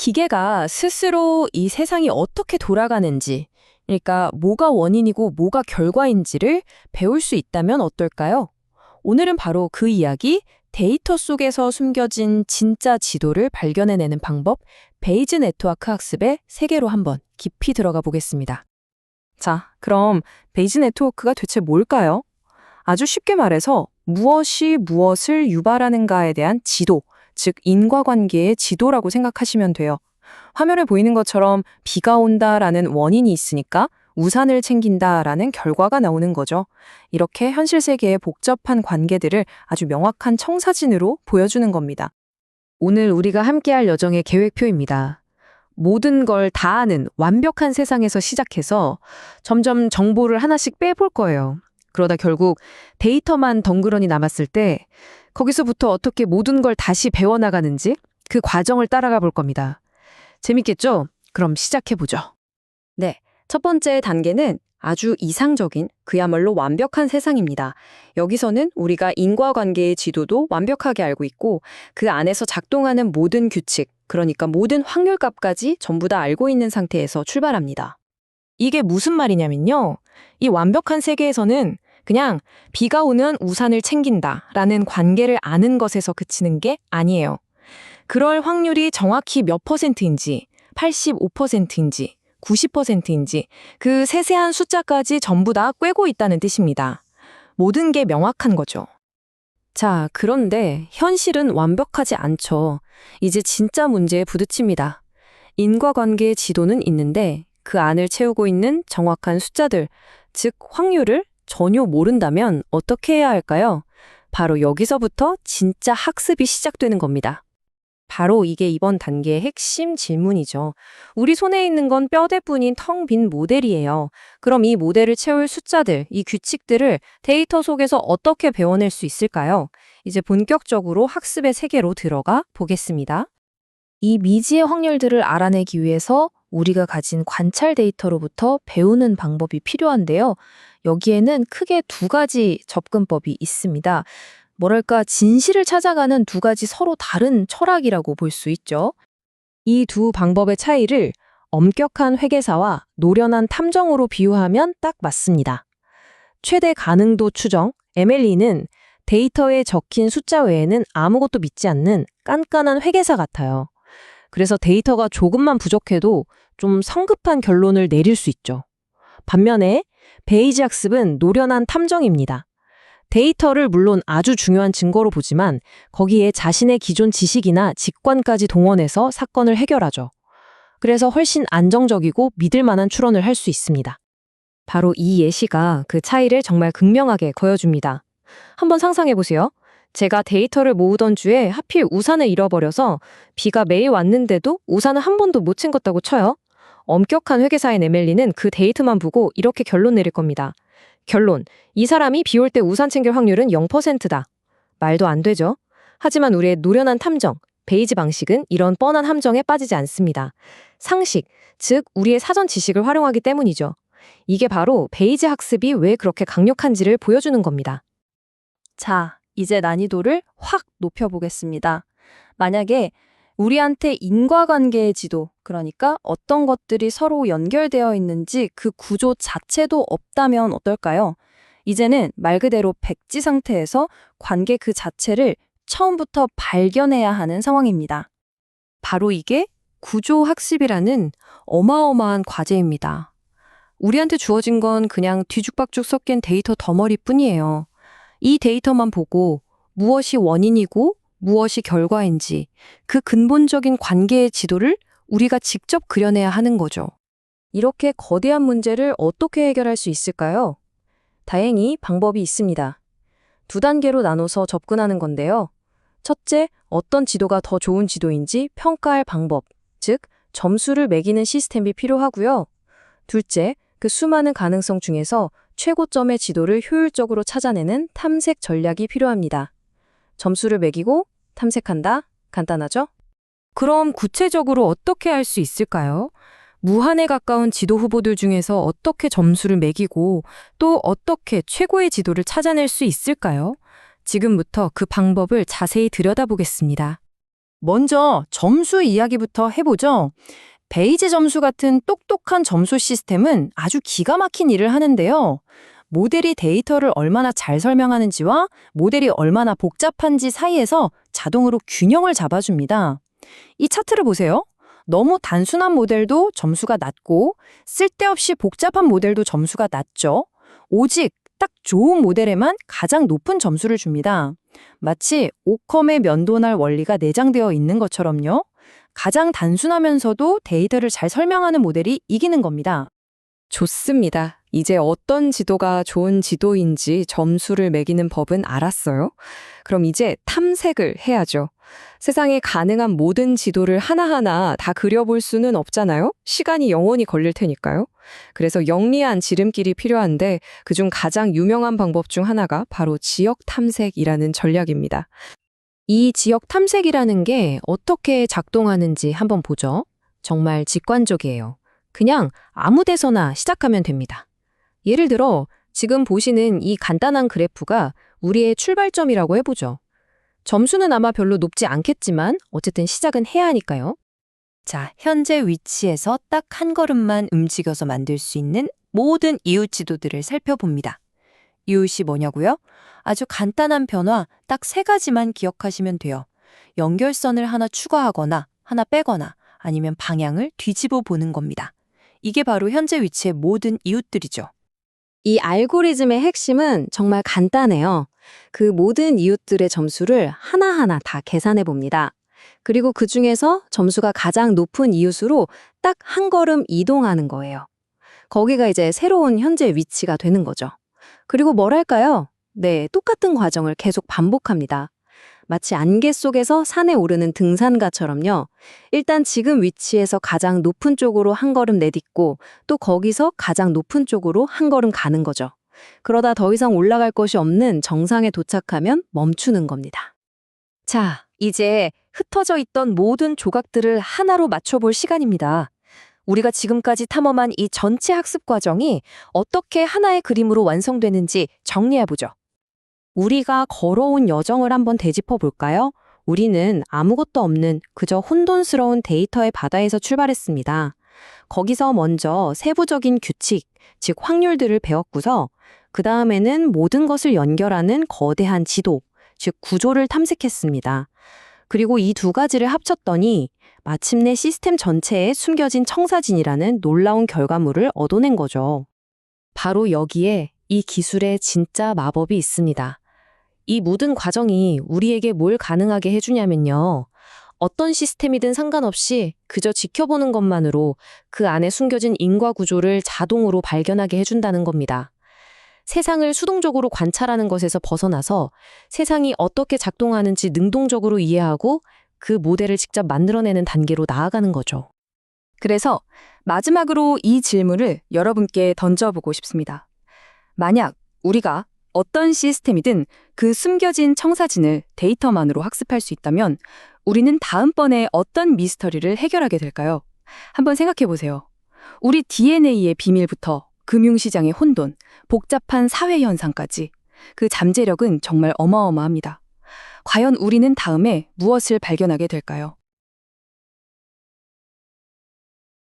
기계가 스스로 이 세상이 어떻게 돌아가는지, 그러니까 뭐가 원인이고 뭐가 결과인지를 배울 수 있다면 어떨까요? 오늘은 바로 그 이야기, 데이터 속에서 숨겨진 진짜 지도를 발견해내는 방법, 베이즈 네트워크 학습의 세계로 한번 깊이 들어가 보겠습니다. 자, 그럼 베이즈 네트워크가 대체 뭘까요? 아주 쉽게 말해서 무엇이 무엇을 유발하는가에 대한 지도, 즉 인과관계의 지도라고 생각하시면 돼요. 화면에 보이는 것처럼 비가 온다라는 원인이 있으니까 우산을 챙긴다라는 결과가 나오는 거죠. 이렇게 현실 세계의 복잡한 관계들을 아주 명확한 청사진으로 보여주는 겁니다. 오늘 우리가 함께할 여정의 계획표입니다. 모든 걸 다 아는 완벽한 세상에서 시작해서 점점 정보를 하나씩 빼볼 거예요. 그러다 결국 데이터만 덩그러니 남았을 때 거기서부터 어떻게 모든 걸 다시 배워나가는지 그 과정을 따라가 볼 겁니다. 재밌겠죠? 그럼 시작해보죠. 네. 첫 번째 단계는 아주 이상적인, 그야말로 완벽한 세상입니다. 여기서는 우리가 인과관계의 지도도 완벽하게 알고 있고 그 안에서 작동하는 모든 규칙, 그러니까 모든 확률값까지 전부 다 알고 있는 상태에서 출발합니다. 이게 무슨 말이냐면요. 이 완벽한 세계에서는 그냥 비가 오면 우산을 챙긴다 라는 관계를 아는 것에서 그치는 게 아니에요. 그럴 확률이 정확히 몇 퍼센트인지, 85%인지, 90%인지 그 세세한 숫자까지 전부 다 꿰고 있다는 뜻입니다. 모든 게 명확한 거죠. 자, 그런데 현실은 완벽하지 않죠. 이제 진짜 문제에 부딪힙니다. 인과관계의 지도는 있는데 그 안을 채우고 있는 정확한 숫자들, 즉 확률을 전혀 모른다면 어떻게 해야 할까요? 바로 여기서부터 진짜 학습이 시작되는 겁니다. 바로 이게 이번 단계의 핵심 질문이죠. 우리 손에 있는 건 뼈대뿐인 텅 빈 모델이에요. 그럼 이 모델을 채울 숫자들, 이 규칙들을 데이터 속에서 어떻게 배워낼 수 있을까요? 이제 본격적으로 학습의 세계로 들어가 보겠습니다. 이 미지의 확률들을 알아내기 위해서 우리가 가진 관찰 데이터로부터 배우는 방법이 필요한데요. 여기에는 크게 두 가지 접근법이 있습니다. 뭐랄까, 진실을 찾아가는 두 가지 서로 다른 철학이라고 볼 수 있죠. 이 두 방법의 차이를 엄격한 회계사와 노련한 탐정으로 비유하면 딱 맞습니다. 최대 가능도 추정, MLE는 데이터에 적힌 숫자 외에는 아무것도 믿지 않는 깐깐한 회계사 같아요. 그래서 데이터가 조금만 부족해도 좀 성급한 결론을 내릴 수 있죠. 반면에 베이지 학습은 노련한 탐정입니다. 데이터를 물론 아주 중요한 증거로 보지만 거기에 자신의 기존 지식이나 직관까지 동원해서 사건을 해결하죠. 그래서 훨씬 안정적이고 믿을 만한 추론을 할 수 있습니다. 바로 이 예시가 그 차이를 정말 극명하게 보여줍니다. 한번 상상해 보세요. 제가 데이터를 모으던 주에 하필 우산을 잃어버려서 비가 매일 왔는데도 우산을 한 번도 못 챙겼다고 쳐요. 엄격한 회계사인 에멜리는 그 데이터만 보고 이렇게 결론 내릴 겁니다. 결론. 이 사람이 비 올 때 우산 챙길 확률은 0%다. 말도 안 되죠? 하지만 우리의 노련한 탐정, 베이지 방식은 이런 뻔한 함정에 빠지지 않습니다. 상식, 즉 우리의 사전 지식을 활용하기 때문이죠. 이게 바로 베이지 학습이 왜 그렇게 강력한지를 보여주는 겁니다. 자, 이제 난이도를 확 높여보겠습니다. 만약에 우리한테 인과관계의 지도, 그러니까 어떤 것들이 서로 연결되어 있는지 그 구조 자체도 없다면 어떨까요? 이제는 말 그대로 백지 상태에서 관계 그 자체를 처음부터 발견해야 하는 상황입니다. 바로 이게 구조학습이라는 어마어마한 과제입니다. 우리한테 주어진 건 그냥 뒤죽박죽 섞인 데이터 덩어리 뿐이에요. 이 데이터만 보고 무엇이 원인이고 무엇이 결과인지 그 근본적인 관계의 지도를 우리가 직접 그려내야 하는 거죠. 이렇게 거대한 문제를 어떻게 해결할 수 있을까요? 다행히 방법이 있습니다. 두 단계로 나눠서 접근하는 건데요. 첫째, 어떤 지도가 더 좋은 지도인지 평가할 방법, 즉, 점수를 매기는 시스템이 필요하고요. 둘째, 그 수많은 가능성 중에서 최고점의 지도를 효율적으로 찾아내는 탐색 전략이 필요합니다. 점수를 매기고 탐색한다? 간단하죠? 그럼 구체적으로 어떻게 할 수 있을까요? 무한에 가까운 지도 후보들 중에서 어떻게 점수를 매기고 또 어떻게 최고의 지도를 찾아낼 수 있을까요? 지금부터 그 방법을 자세히 들여다보겠습니다. 먼저 점수 이야기부터 해보죠. 베이지 점수 같은 똑똑한 점수 시스템은 아주 기가 막힌 일을 하는데요. 모델이 데이터를 얼마나 잘 설명하는지와 모델이 얼마나 복잡한지 사이에서 자동으로 균형을 잡아줍니다. 이 차트를 보세요. 너무 단순한 모델도 점수가 낮고 쓸데없이 복잡한 모델도 점수가 낮죠. 오직 딱 좋은 모델에만 가장 높은 점수를 줍니다. 마치 오컴의 면도날 원리가 내장되어 있는 것처럼요. 가장 단순하면서도 데이터를 잘 설명하는 모델이 이기는 겁니다. 좋습니다. 이제 어떤 지도가 좋은 지도인지 점수를 매기는 법은 알았어요. 그럼 이제 탐색을 해야죠. 세상에 가능한 모든 지도를 하나하나 다 그려볼 수는 없잖아요? 시간이 영원히 걸릴 테니까요. 그래서 영리한 지름길이 필요한데 그중 가장 유명한 방법 중 하나가 바로 지역 탐색이라는 전략입니다. 이 지역 탐색이라는 게 어떻게 작동하는지 한번 보죠. 정말 직관적이에요. 그냥 아무 데서나 시작하면 됩니다. 예를 들어 지금 보시는 이 간단한 그래프가 우리의 출발점이라고 해보죠. 점수는 아마 별로 높지 않겠지만 어쨌든 시작은 해야 하니까요. 자, 현재 위치에서 딱 한 걸음만 움직여서 만들 수 있는 모든 이웃 지도들을 살펴봅니다. 이웃이 뭐냐고요? 아주 간단한 변화 딱 세 가지만 기억하시면 돼요. 연결선을 하나 추가하거나 하나 빼거나 아니면 방향을 뒤집어 보는 겁니다. 이게 바로 현재 위치의 모든 이웃들이죠. 이 알고리즘의 핵심은 정말 간단해요. 그 모든 이웃들의 점수를 하나하나 다 계산해 봅니다. 그리고 그 중에서 점수가 가장 높은 이웃으로 딱 한 걸음 이동하는 거예요. 거기가 이제 새로운 현재 위치가 되는 거죠. 그리고 뭐랄까요? 네, 똑같은 과정을 계속 반복합니다. 마치 안개 속에서 산에 오르는 등산가처럼요. 일단 지금 위치에서 가장 높은 쪽으로 한 걸음 내딛고 또 거기서 가장 높은 쪽으로 한 걸음 가는 거죠. 그러다 더 이상 올라갈 것이 없는 정상에 도착하면 멈추는 겁니다. 자, 이제 흩어져 있던 모든 조각들을 하나로 맞춰볼 시간입니다. 우리가 지금까지 탐험한 이 전체 학습 과정이 어떻게 하나의 그림으로 완성되는지 정리해보죠. 우리가 걸어온 여정을 한번 되짚어 볼까요? 우리는 아무것도 없는 그저 혼돈스러운 데이터의 바다에서 출발했습니다. 거기서 먼저 세부적인 규칙, 즉 확률들을 배웠고서 그 다음에는 모든 것을 연결하는 거대한 지도, 즉 구조를 탐색했습니다. 그리고 이 두 가지를 합쳤더니 마침내 시스템 전체에 숨겨진 청사진이라는 놀라운 결과물을 얻어낸 거죠. 바로 여기에 이 기술의 진짜 마법이 있습니다. 이 모든 과정이 우리에게 뭘 가능하게 해주냐면요. 어떤 시스템이든 상관없이 그저 지켜보는 것만으로 그 안에 숨겨진 인과 구조를 자동으로 발견하게 해준다는 겁니다. 세상을 수동적으로 관찰하는 것에서 벗어나서 세상이 어떻게 작동하는지 능동적으로 이해하고 그 모델을 직접 만들어내는 단계로 나아가는 거죠. 그래서 마지막으로 이 질문을 여러분께 던져보고 싶습니다. 만약 우리가 어떤 시스템이든 그 숨겨진 청사진을 데이터만으로 학습할 수 있다면 우리는 다음번에 어떤 미스터리를 해결하게 될까요? 한번 생각해 보세요. 우리 DNA의 비밀부터 금융시장의 혼돈, 복잡한 사회 현상까지 그 잠재력은 정말 어마어마합니다. 과연 우리는 다음에 무엇을 발견하게 될까요?